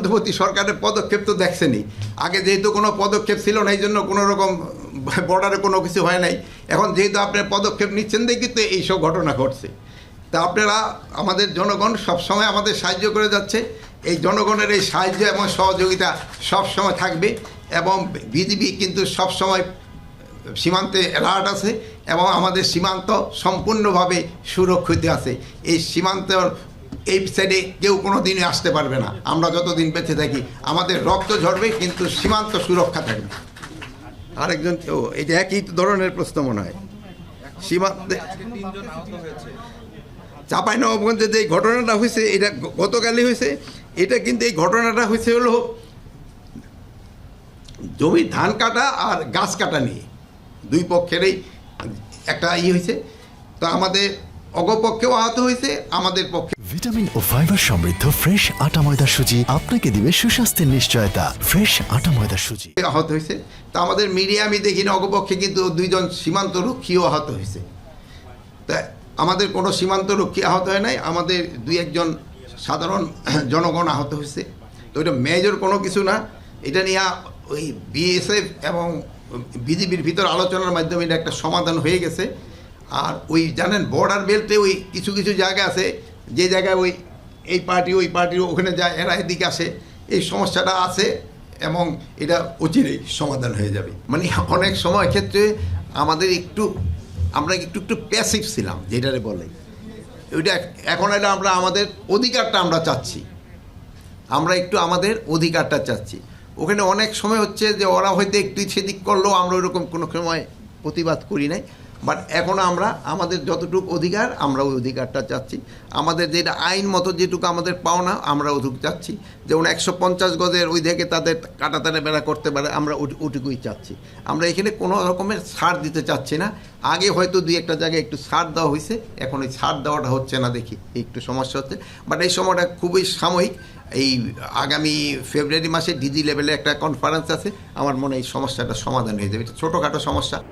অন্তর্বর্তী সরকারের পদক্ষেপ তো দেখছেনই। আগে যেহেতু কোনো পদক্ষেপ ছিল না এই জন্য কোনো রকম বর্ডারে কোনো কিছু হয় নাই। এখন যেহেতু আপনার পদক্ষেপ নিচ্ছেন, দেখি তো এইসব ঘটনা ঘটছে। তা আপনারা, আমাদের জনগণ সবসময় আমাদের সাহায্য করে যাচ্ছে। এই জনগণের এই সাহায্য এবং সহযোগিতা সবসময় থাকবে এবং বিজিবি কিন্তু সবসময় সীমান্তে অ্যালার্ট আছে এবং আমাদের সীমান্ত সম্পূর্ণভাবে সুরক্ষিত আছে। এই সীমান্ত এই সাইডে কেউ কোনো দিনই আসতে পারবে না। আমরা যতদিন বেঁচে থাকি, আমাদের রক্ত ঝরবে, কিন্তু সীমান্ত সুরক্ষা থাকবে। আরেকজন, ও এটা একই ধরনের প্রশ্ন মনে হয়। সীমান্তে চাপাই নবাবগঞ্জে যে ঘটনাটা হয়েছে, এটা গতকালই হয়েছে। এটা কিন্তু এই ঘটনাটা হয়েছে হলো জমি ধান কাটা আর গাছ কাটা নিয়ে। দুই পক্ষেরই একটা ই হয়েছে। তো আমাদের অগপক্ষেও আহত হয়েছে আমাদের পক্ষে। ভিটামিন ও ফাইবার সমৃদ্ধ ফ্রেশ আটা ময়দা সুজি আপনাকে দিবে সুস্বাস্থ্যের নিশ্চয়তা। ফ্রেশ আটা ময়দা সুজি। আহত হয়েছে। তো আমাদের মিডিয়া আমি দেখি না অগপক্ষে কিন্তু দুইজন সীমান্ত রক্ষীও আহত হয়েছে। তা আমাদের কোনো সীমান্ত রক্ষী আহত হয় নাই আমাদের দুই একজন সাধারণ জনগণ আহত হয়েছে। তো এটা মেজর কোনো কিছু না। এটা নিয়ে ওই বিএসএফ এবং বিজেপির ভিতর আলোচনার মাধ্যমে এটা একটা সমাধান হয়ে গেছে। আর ওই জানেন বর্ডার বেল্টে ওই কিছু কিছু জায়গা আছে, যে জায়গায় ওই, এই পার্টি ওই পার্টি ওখানে যায়, এরা এদিকে আসে। এই সমস্যাটা আছে এবং এটা অচিরেই সমাধান হয়ে যাবে। মানে অনেক সময় ক্ষেত্রে আমাদের একটু, আমরা একটু একটু প্যাসিভ ছিলাম, যেটারে বলে। ওইটা এখন এটা আমরা, আমাদের অধিকারটা আমরা চাচ্ছি। আমরা একটু আমাদের অধিকারটা চাচ্ছি। ওখানে অনেক সময় হচ্ছে যে ওরা হয়তো একটু সেদিক করলেও আমরা ওইরকম কোনো সময় প্রতিবাদ করি নাই। বাট এখন আমরা, আমাদের যতটুকু অধিকার, আমরা ওই অধিকারটা চাচ্ছি। আমাদের যেটা আইন মতো যেটুকু আমাদের পাওনা, আমরা ওটুকু চাচ্ছি। যেমন একশো পঞ্চাশ গজের ওই থেকে তাদের কাটাতারে বেড়া করতে পারে, আমরা ওটু- ওটুকুই চাচ্ছি। আমরা এখানে কোনো রকমের ছাড় দিতে চাচ্ছি না। আগে হয়তো দুই একটা জায়গায় একটু ছাড় দেওয়া হয়েছে এখন ওই ছাড় দেওয়াটা হচ্ছে না দেখি, একটু সমস্যা হচ্ছে। বাট এই সময়টা খুবই সাময়িক। এই আগামী ফেব্রুয়ারি মাসে ডিজি লেভেলে একটা কনফারেন্স আছে, আমার মনে এই সমস্যাটা সমাধান হয়ে যাবে। এটা ছোটোখাটো সমস্যা।